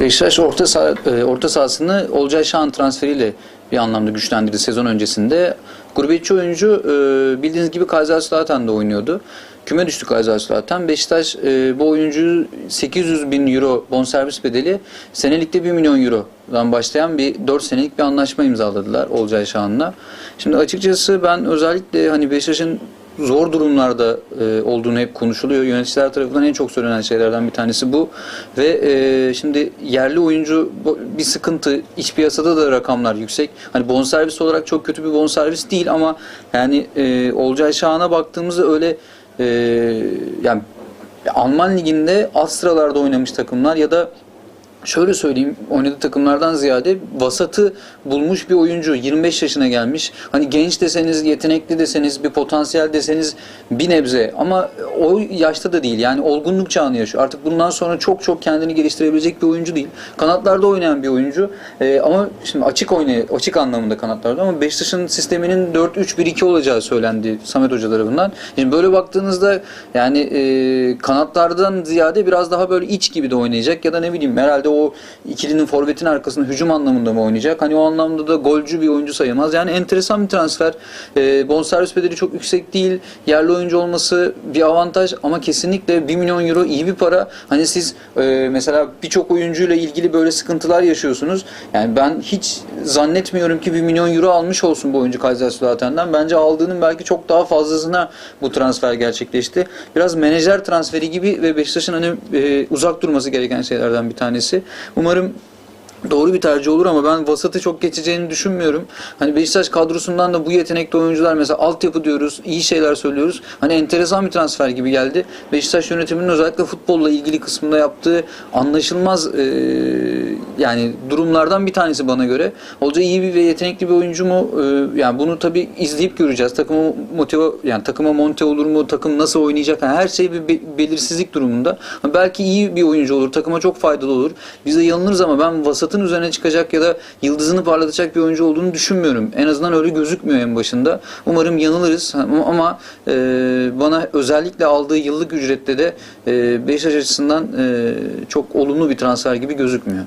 Beşiktaş orta, saha, e, orta sahasını Olcay Şahan transferiyle bir anlamda güçlendirdi sezon öncesinde. Gurbetçi oyuncu e, bildiğiniz gibi Kaiserslautern'da oynuyordu. Küme düştü Kaiserslautern. Beşiktaş e, bu oyuncuyu 800 bin euro bonservis bedeli senelikte 1 milyon eurodan başlayan bir 4 senelik bir anlaşma imzaladılar Olcay Şahan'la. Şimdi açıkçası ben özellikle hani Beşiktaş'ın zor durumlarda e, olduğunu hep konuşuluyor. Yöneticiler tarafından en çok söylenen şeylerden bir tanesi bu. Ve e, şimdi yerli oyuncu bir sıkıntı. İç piyasada da rakamlar yüksek. Hani bonservis olarak çok kötü bir bonservis değil ama yani e, Olcay Şahan'a baktığımızda öyle e, yani Alman liginde alt sıralarda oynamış takımlar ya da Şöyle söyleyeyim, oynadığı takımlardan ziyade vasatı bulmuş bir oyuncu. 25 yaşına gelmiş. Hani genç deseniz, yetenekli deseniz, bir potansiyel deseniz bir nebze. Ama o yaşta da değil. Yani olgunluk çağını yaşıyor. Artık bundan sonra çok çok kendini geliştirebilecek bir oyuncu değil. Kanatlarda oynayan bir oyuncu. Ee, ama şimdi açık oynay açık anlamında kanatlarda ama Beşiktaş'ın sisteminin 4-3-1-2 olacağı söylendi Samet Hoca tarafından. Şimdi böyle baktığınızda yani e, kanatlardan ziyade biraz daha böyle iç gibi de oynayacak ya da ne bileyim herhalde o ikilinin forvetin arkasında hücum anlamında mı oynayacak? Hani o anlamda da golcü bir oyuncu sayılmaz. Yani enteresan bir transfer. E, bonservis bedeli çok yüksek değil. Yerli oyuncu olması bir avantaj ama kesinlikle 1 milyon euro iyi bir para. Hani siz e, mesela birçok oyuncuyla ilgili böyle sıkıntılar yaşıyorsunuz. Yani ben hiç zannetmiyorum ki 1 milyon euro almış olsun bu oyuncu Kaiserslautern'den. Bence aldığının belki çok daha fazlasına bu transfer gerçekleşti. Biraz menajer transferi gibi ve Beşiktaş'ın hani e, uzak durması gereken şeylerden bir tanesi. Umarım Doğru bir tercih olur ama ben vasatı çok geçeceğini düşünmüyorum. Hani Beşiktaş kadrosundan da bu yetenekli oyuncular mesela altyapı diyoruz, iyi şeyler söylüyoruz. Hani enteresan bir transfer gibi geldi. Beşiktaş yönetiminin özellikle futbolla ilgili kısmında yaptığı anlaşılmaz e, yani durumlardan bir tanesi bana göre. Olca iyi bir ve yetenekli bir oyuncu mu? E, yani bunu tabii izleyip göreceğiz. Takımı motive yani takıma monte olur mu? Takım nasıl oynayacak? Yani her şey bir be- belirsizlik durumunda. Belki iyi bir oyuncu olur. Takıma çok faydalı olur. Biz de yanılırız ama ben vasatın üzerine çıkacak ya da yıldızını parlatacak bir oyuncu olduğunu düşünmüyorum. En azından öyle gözükmüyor en başında. Umarım yanılırız ama e, bana özellikle aldığı yıllık ücrette de e, Beşiktaş açısından e, çok olumlu bir transfer gibi gözükmüyor.